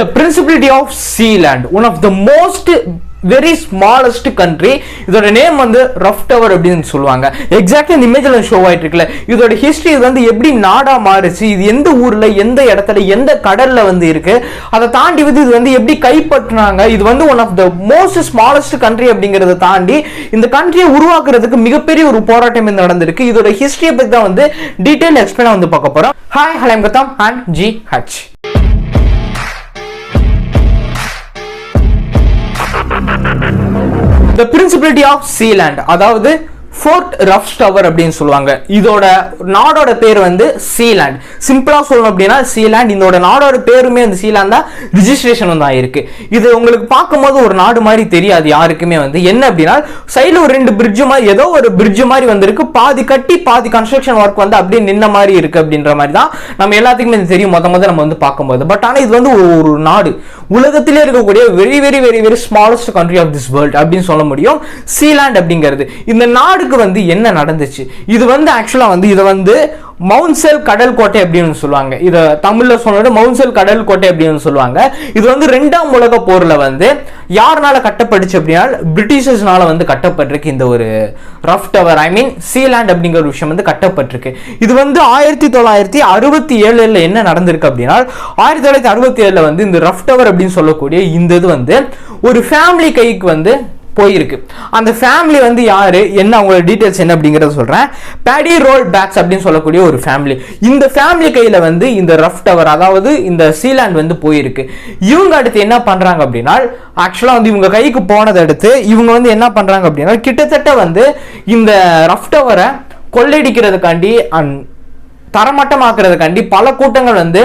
The Principality of Sealand, one of the most very smallest country இதோட name வந்து rough tower அப்படின்னு சொல்லுவாங்க. Exact இந்த இமேஜில் ஷோ ஆயிட்டு இருக்குல்ல. இதோட ஹிஸ்டரி இது வந்து எப்படி நாடா மாறுச்சு? இது எந்த ஊர்ல எந்த இடத்துல எந்த கடல்ல வந்து இருக்கு? அதை தாண்டி வந்து இது வந்து எப்படி கைப்பற்றினாங்க? இது வந்து one of the most smallest country அப்படிங்கறத தாண்டி இந்த கண்ட்ரியை உருவாக்குறதுக்கு மிகப்பெரிய ஒரு போராட்டம் நடந்திருக்கு. இதோட ஹிஸ்டரியை பத்தி தான் வந்து டீட்டெயில் எக்ஸ்பிளைன் வந்து பார்க்க போறோம். ஹாய் ஹலம் கத்தாம் and G H the principality of Sealand அதாவது ஃபோர்ட் ரஃப் டவர் அப்படின்னு சொல்லுவாங்க. இதோட நாடோட பேர் வந்து சீலாண்ட் சிம்பிளாக சொல்லணும் அப்படின்னா சீலாண்ட் இதோட நாடோட பேருமே அந்த சீலாண்ட் தான். ரிஜிஸ்ட்ரேஷன் வந்து ஆயிருக்கு. இது உங்களுக்கு பார்க்கும்போது ஒரு நாடு மாதிரி தெரியாது யாருக்குமே வந்து. என்ன அப்படின்னா சைடில் ஒரு ரெண்டு பிரிட்ஜு மாதிரி ஏதோ ஒரு பிரிட்ஜ் மாதிரி வந்திருக்கு. பாதி கட்டி பாதி கன்ஸ்ட்ரக்ஷன் ஒர்க் வந்து அப்படியே நின்ன மாதிரி இருக்கு அப்படின்ற மாதிரி தான் நம்ம எல்லாத்துக்குமே இது தெரியும். மொத்த மொதல் நம்ம வந்து பார்க்கும்போது. பட் ஆனால் இது வந்து ஒரு ஒரு நாடு. உலகத்திலே இருக்கக்கூடிய very very very very smallest country of this world அப்படின்னு சொல்ல முடியும். சீலாண்ட் அப்படிங்கிறது. இந்த நாடு நாடுக்கு வந்து என்ன நடந்துச்சு? இது வந்து ஆக்சுவலா வந்து இதை வந்து மவுன்செல் கடல் கோட்டை அப்படின்னு சொல்லுவாங்க. இதை தமிழில் சொன்னது மவுன்செல் கடல் கோட்டை அப்படின்னு சொல்லுவாங்க. இது வந்து ரெண்டாம் உலக போரில் வந்து யாருனால கட்டப்பட்டுச்சு அப்படின்னா பிரிட்டிஷர்ஸ்னால வந்து கட்டப்பட்டிருக்கு இந்த ஒரு rough tower I mean Sealand அப்படிங்கிற ஒரு விஷயம் வந்து கட்டப்பட்டிருக்கு. இது வந்து ஆயிரத்தி தொள்ளாயிரத்தி அறுபத்தி ஏழில் என்ன நடந்திருக்கு அப்படின்னா ஆயிரத்தி தொள்ளாயிரத்தி அறுபத்தி ஏழில் வந்து இந்த ரஃப் டவர் அப்படின்னு சொல்லக்கூடிய இந்த இது வந்து ஒரு ஃபேமிலி கைக்கு வந்து போயிருக்கு. அந்த ஃபேமிலி வந்து யார்? என்ன அவங்களோட டீட்டெயில்ஸ் என்ன அப்படிங்கிறத சொல்கிறேன் பேடி ரோல் பேக்ஸ் அப்படின்னு சொல்லக்கூடிய ஒரு ஃபேமிலி இந்த ஃபேமிலி கையில் வந்து இந்த ரஃப் டவர் அதாவது இந்த சீலாண்ட் வந்து போயிருக்கு. இவங்க அடுத்து என்ன பண்ணுறாங்க அப்படின்னா ஆக்சுவலாக வந்து இவங்க கைக்கு போனதை அடுத்து இவங்க வந்து என்ன பண்ணுறாங்க அப்படின்னா கிட்டத்தட்ட வந்து இந்த ரஃப் டவரை கொள்ளையடிக்கிறதுக்காண்டி அண்ட் தரமட்டமாக்குறதுக்காண்டி பல கூட்டங்கள் வந்து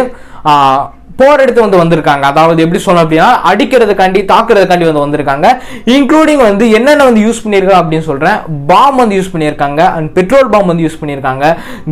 போர் எடுத்து வந்து வந்திருக்காங்க. அதாவது எப்படி சொல்லணும் அப்படின்னா அடிக்கிறதுக்காண்டி தாக்குறதுக்காண்டி வந்து வந்திருக்காங்க. இன்க்ளூடிங் வந்து என்னென்ன வந்து யூஸ் பண்ணியிருக்காங்க அப்படின்னு சொல்கிறேன் பாம் வந்து யூஸ் பண்ணியிருக்காங்க. அண்ட் பெட்ரோல் பாம் வந்து யூஸ் பண்ணியிருக்காங்க.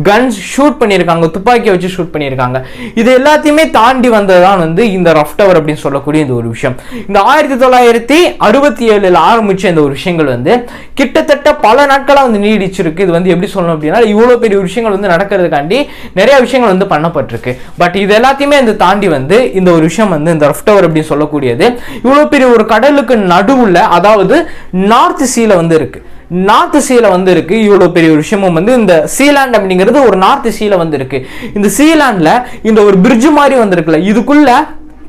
கன்ஸ் ஷூட் பண்ணியிருக்காங்க. துப்பாக்கியை வச்சு ஷூட் பண்ணியிருக்காங்க. இது எல்லாத்தையுமே தாண்டி வந்ததுதான் வந்து இந்த ரஃப் டவர் அப்படின்னு சொல்லக்கூடிய இந்த ஒரு விஷயம். இந்த ஆயிரத்தி தொள்ளாயிரத்தி அறுபத்தி ஏழில் ஆரம்பிச்ச இந்த ஒரு விஷயங்கள் வந்து கிட்டத்தட்ட பல நாட்களாக வந்து நீடிச்சிருக்கு. இது வந்து எப்படி சொல்லணும் அப்படின்னா இவ்வளோ பெரிய விஷயங்கள் வந்து நடக்கிறதுக்காண்டி நிறைய விஷயங்கள் வந்து பண்ணப்பட்டிருக்கு. பட் இது எல்லாத்தையுமே வந்து தாண்டி வந்து இந்த ஒரு விஷயம் வந்து இந்த ரஃப்டவர் அப்படின்னு சொல்லக்கூடியது. இவ்வளவு பெரிய ஒரு கடலுக்கு நடுவுல அதாவது நார்த் சீல வந்து இருக்கு. நார்த் சீல வந்து இருக்கு இவ்வளவு பெரிய ஒரு விஷயமும் வந்து இந்த சீலாண்ட் அப்படிங்கிறது ஒரு நார்த் சீல வந்து இருக்கு. இந்த சீலாண்ட்ல இந்த ஒரு பிரிட்ஜ் மாதிரி வந்திருக்குல்ல இதுக்குள்ள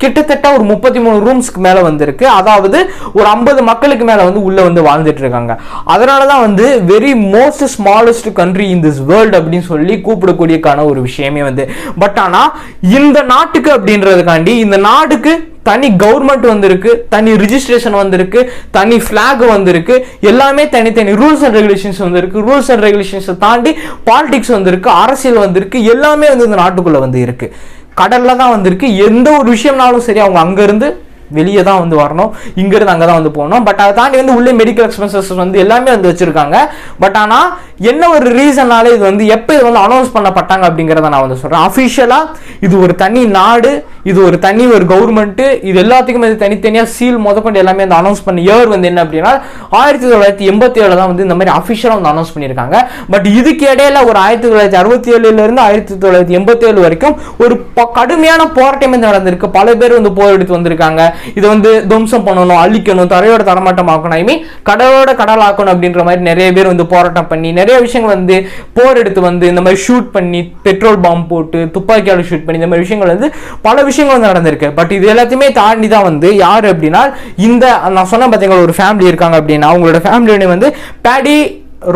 கிட்டத்தட்ட ஒரு முப்பத்தி மூணு ரூம்ஸ்க்கு மேலே வந்திருக்கு. அதாவது ஒரு ஐம்பது மக்களுக்கு மேலே வந்து உள்ளே வந்து வாழ்ந்துட்டு இருக்காங்க. அதனால தான் வந்து very most smallest country in this world அப்படின்னு சொல்லி கூப்பிடக்கூடியக்கான ஒரு விஷயமே வந்து. பட் ஆனால் இந்த நாட்டுக்கு அப்படின்றதுக்காண்டி இந்த நாடுக்கு தனி கவர்மெண்ட் வந்திருக்கு தனி ரிஜிஸ்ட்ரேஷன் வந்திருக்கு தனி ஃப்ளாக் வந்திருக்கு எல்லாமே தனித்தனி ரூல்ஸ் அண்ட் ரெகுலேஷன்ஸ் வந்திருக்கு. ரூல்ஸ் அண்ட் ரெகுலேஷன்ஸை தாண்டி பாலிடிக்ஸ் வந்திருக்கு அரசியல் வந்திருக்கு எல்லாமே வந்து இந்த நாட்டுக்குள்ளே வந்து இருக்குது கடல்ல தான் வந்திருக்கு. எந்த ஒரு விஷயம்னாலும் சரி அவங்க அங்கேருந்து வெளியே தான் வந்து வரணும். இங்கிருந்து அங்கே தான் வந்து போகணும். பட் அதை தாண்டி வந்து உள்ளே மெடிக்கல் எக்ஸ்பென்சஸ் வந்து எல்லாமே வந்து வச்சுருக்காங்க. பட் ஆனால் என்ன ஒரு ரீசனால இது வந்து எப்போ இது வந்து அனௌன்ஸ் பண்ணப்பட்டாங்க அப்படிங்கிறத நான் வந்து சொல்கிறேன் அஃபிஷியலாக இது ஒரு தனி நாடு இது ஒரு தனி ஒரு கவர்மெண்ட்டு இது எல்லாத்துக்குமே இது தனித்தனியாக சீல் முதற்கொண்டு எல்லாமே வந்து அனௌன்ஸ் பண்ண இயர் வந்து என்ன அப்படின்னா ஆயிரத்தி தொள்ளாயிரத்தி எண்பத்தி ஏழில் தான் வந்து இந்த மாதிரி அஃபிஷியலாக வந்து அனௌன்ஸ் பண்ணியிருக்காங்க. பட் இதுக்கு இடையில ஒரு ஆயிரத்தி தொள்ளாயிரத்தி அறுபத்தி ஏழுல இருந்து ஆயிரத்தி தொள்ளாயிரத்தி எண்பத்தி ஏழு வரைக்கும் ஒரு ப- கடுமையான போராட்டம் வந்து நடந்திருக்கு. பல பேர் வந்து போர் எடுத்து வந்திருக்காங்க. இதை வந்து துவம்சம் பண்ணணும் அழிக்கணும் தரையோட தரமாட்டமாக்கணும் ஐ மீன் கடலோட கடலாக்கணும் அப்படின்ற மாதிரி நிறைய பேர் வந்து போராட்டம் பண்ணி நிறைய விஷயங்கள் வந்து போர் எடுத்து வந்து இந்த மாதிரி ஷூட் பண்ணி பெட்ரோல் பாம்பு போட்டு துப்பாக்கியால் ஷூட் பண்ணி இந்த மாதிரி விஷயங்கள் வந்து பல விஷயங்கள் வந்து நடந்திருக்கு. பட் இது எல்லாத்தையுமே தாண்டி தான் வந்து யார் அப்படின்னா இந்த நான் சொன்ன பார்த்தீங்களா ஒரு ஃபேமிலி இருக்காங்க அப்படின்னா அவங்களோட ஃபேமிலி வந்து பேடி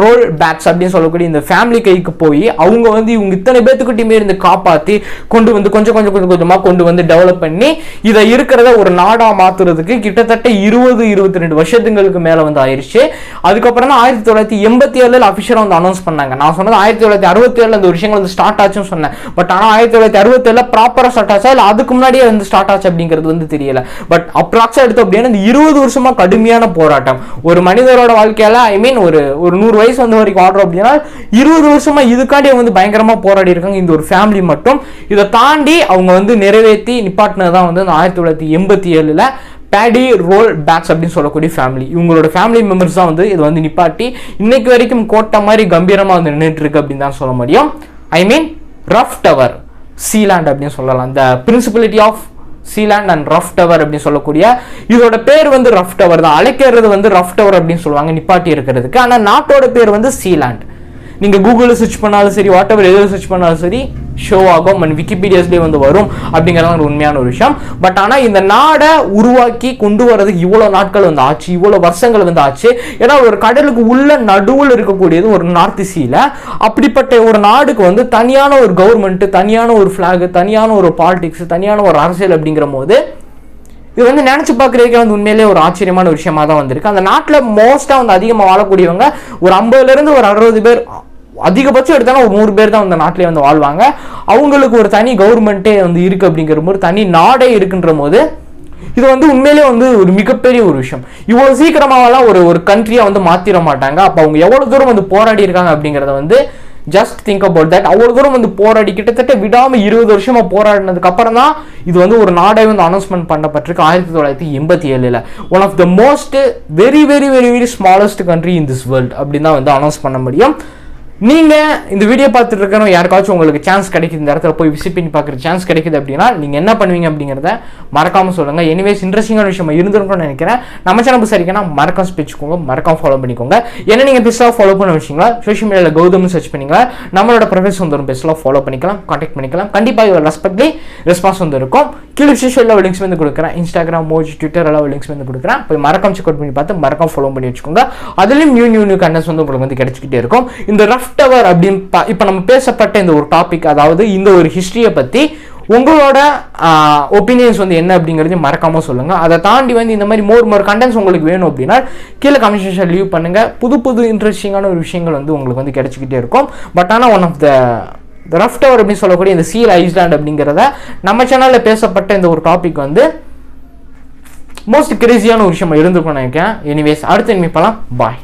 ரோல் பேட்ஸ் அப்படின்னு சொல்லக்கூடிய இந்த ஃபேமிலி கைக்கு போய் அவங்க வந்து இவங்க இத்தனை பேத்துக்கிட்டையுமே இருந்து காப்பாற்றி கொண்டு வந்து கொஞ்சம் கொஞ்சம் கொஞ்சம் கொஞ்சமாக கொண்டு வந்து டெவலப் பண்ணி இதை இருக்கிறத ஒரு நாடா மாத்துறதுக்கு கிட்டத்தட்ட இருபது இருபத்தி ரெண்டு வருஷத்துங்களுக்கு மேலே வந்து ஆயிடுச்சு அதுக்கப்புறம் தான் ஆயிரத்தி தொள்ளாயிரத்தி எண்பத்தி ஏழில் அஃபிஷியலாக வந்து அனௌன்ஸ் பண்ணாங்க. நான் சொன்னது ஆயிரத்தி தொள்ளாயிரத்தி அறுபத்தி ஏழில் அந்த விஷயங்கள் வந்து ஸ்டார்ட் ஆச்சுன்னு சொன்னேன். பட் ஆனால் ஆயிரத்தி தொள்ளாயிரத்தி அறுபத்தி ப்ராப்பராக ஸ்டார்ட் ஆச்சா? இல்லை அதுக்கு முன்னாடியே வந்து ஸ்டார்ட் ஆச்சு அப்படிங்கிறது வந்து தெரியல. பட் அப்ராக்ஸா எடுத்தோம் அப்படின்னா இந்த இருபது வருஷமா கடுமையான போராட்டம். ஒரு மனிதரோட வாழ்க்கையில ஐ மீன் ஒரு ஒரு நூறு வயசு வந்த வரைக்கும் ஆடுறோம் அப்படின்னா இருபது வருஷமா இதுக்காண்டி வந்து பயங்கரமா போராடி இருக்காங்க. இந்த ஒரு ஃபேமிலி மட்டும். இதை தாண்டி அவங்க வந்து நிறைவேற்றி நிப்பாட்டினதான் வந்து அந்த ஆயிரத்தி தொள்ளாயிரத்தி எண்பத்தி ஏழுல பேடி ரோல் பேக்ஸ் அப்படின்னு சொல்லக்கூடிய ஃபேமிலி இவங்களோட ஃபேமிலி மெம்பர்ஸ் தான் வந்து இது வந்து நிப்பாட்டி இன்னைக்கு வரைக்கும் கோட்டை மாதிரி கம்பீரமா வந்து நின்றுட்டு இருக்கு அப்படின்னு தான் சொல்ல முடியும். I mean rough tower Sealand அப்படின்னு சொல்லலாம். இந்த principality of Sealand and Rough Tower அப்படின்னு சொல்லக்கூடிய இதோட பேர் வந்து ரஃப் டவர் தான். அழைக்கிறது வந்து ரஃப் டவர் அப்படின்னு சொல்லுவாங்க நிப்பாட்டி இருக்கிறதுக்கு. ஆனால் நாட்டோட பேர் வந்து சீலாண்ட் நீங்க கூகுளில் சர்ச் பண்ணாலும் சரி வாட் எவர் எதில் சர்ச் பண்ணாலும் சரி ஷோ ஆகும் அண்ட் விக்கிபீடியாஸ்லேயே வந்து வரும் அப்படிங்கிறது ஒரு உண்மையான ஒரு விஷயம். பட் ஆனால் இந்த நாடை உருவாக்கி கொண்டு வரதுக்கு இவ்வளோ நாட்கள் வந்து ஆச்சு இவ்வளோ வருஷங்கள் வந்து ஆச்சு ஏன்னா ஒரு கடலுக்கு உள்ள நடுவில் இருக்கக்கூடியது ஒரு நார்த் சீல அப்படிப்பட்ட ஒரு நாடுக்கு வந்து தனியான ஒரு கவர்மெண்ட்டு தனியான ஒரு ஃப்ளாகு தனியான ஒரு பாலிடிக்ஸ் தனியான ஒரு அரசியல் அப்படிங்கிற போது இது வந்து நினச்சி பார்க்குறதுக்கே வந்து உண்மையிலேயே ஒரு ஆச்சரியமான விஷயமா தான் வந்திருக்கு. அந்த நாட்டில் மோஸ்ட்டாக வந்து அதிகமாக வாழக்கூடியவங்க ஒரு ஐம்பதுலேருந்து ஒரு அறுபது பேர் அதிகபட்சம் எடுத்தாலும் ஒரு நூறு பேர் தான் இந்த நாட்டிலே வந்து வாழ்வாங்க. அவங்களுக்கு ஒரு தனி கவர்மெண்ட்டே வந்து இருக்குது அப்படிங்கிற போது தனி நாடே இருக்குன்ற போது இது வந்து உண்மையிலேயே வந்து ஒரு மிகப்பெரிய ஒரு விஷயம். இவ்வளோ சீக்கிரமாகலாம் ஒரு ஒரு கண்ட்ரியாக வந்து மாற்றிட மாட்டாங்க. அப்போ அவங்க எவ்வளோ தூரம் வந்து போராடி இருக்காங்க அப்படிங்கிறத வந்து ஜஸ்ட் திங்க் அபவுட் தட் அவ்வளோ தூரம் வந்து போராடி கிட்டத்தட்ட விடாமல் இருபது வருஷமாக போராடினதுக்கு அப்புறம் தான் இது வந்து ஒரு நாடே வந்து அனௌன்ஸ்மெண்ட் பண்ணப்பட்டிருக்கு ஆயிரத்தி தொள்ளாயிரத்தி எண்பத்தி ஏழில். One of the most very very very very smallest country in this world அப்படின்னு தான் வந்து அனௌன்ஸ் பண்ண முடியும். நீங்கள் இந்த வீடியோ பார்த்துட்டு இருக்கணும் யாருக்காச்சும் உங்களுக்கு சான்ஸ் கிடைக்குது இந்த இடத்துல போய் விசிட் பண்ணி பார்க்குற சான்ஸ் கிடைக்குது அப்படின்னா நீங்கள் என்ன பண்ணுவீங்க அப்படிங்கிறத மறக்காமல் சொல்லுங்கள் எனிவேஸ் இன்ட்ரெஸ்டிங்கான விஷயம் இருந்திருக்கும்னு நினைக்கிறேன். நம்ம சேனல் சரிக்கனா மறக்காம ஸ்பெச்சுக்கோங்க மறக்காம ஃபாலோ பண்ணிக்கோங்க. என்ன நீங்கள் பெஸ்ட்டாக ஃபாலோ பண்ண வச்சிங்களா சோஷியல் மீடியாவில் கௌதம்னு சர்ச் பண்ணிக்கலாம் நம்மளோட ப்ரொஃபஸ் வந்துடும் பெஸ்ட்டாக ஃபாலோ பண்ணிக்கலாம் காண்டாக்ட் பண்ணிக்கலாம். கண்டிப்பாக இவர் ரெஸ்பெக்ட்லி ரெஸ்பான்ஸ் வந்து இருக்கும் கீழே சோஷியல் லிங்க்ஸ் வந்து கொடுக்குறேன். இன்ஸ்டாகிராம் மோஜ் ட்விட்டர் எல்லாம் லிங்க்ஸ் வந்து கொடுக்குறேன். போய் மறக்காம செக் அவுட் பண்ணி பார்த்து மறக்காம ஃபாலோ பண்ணி வச்சுக்கோங்க. அதுலேயும் நியூ நியூ நியூ கண்டென்ட்ஸ் வந்து உங்களுக்கு வந்து கிடைச்சிக்கிட்டே இருக்கும். இந்த ரஃப் டவர் அப்படின்னு பா- இப்போ நம்ம பேசப்பட்ட இந்த ஒரு டாபிக் அதாவது இந்த ஒரு ஹிஸ்ட்ரியை பற்றி உங்களோட ஒப்பீனியன்ஸ் வந்து என்ன அப்படிங்கிறதையும் மறக்காமல் சொல்லுங்கள் அதை தாண்டி வந்து இந்த மாதிரி மோர் மோர் கண்டென்ட்ஸ் உங்களுக்கு வேணும் அப்படின்னா கீழே கமெண்ட் செக்ஷன் லீவ் பண்ணுங்கள் புது புது இன்ட்ரெஸ்டிங்கான ஒரு விஷயங்கள் வந்து உங்களுக்கு வந்து கிடைச்சிக்கிட்டே இருக்கும். பட் ஆனால் one of the Rough Tower அப்படின்னு சொல்லக்கூடிய இந்த சீல் ஐஸ்லாண்ட் அப்படிங்கிறத நம்ம சேனலில் பேசப்பட்ட இந்த ஒரு டாபிக் வந்து மோஸ்ட் கிரேசியான ஒரு விஷயமா இருந்திருக்கும் நினைக்கிறேன். எனிவேஸ் அடுத்து இனிமே பாய்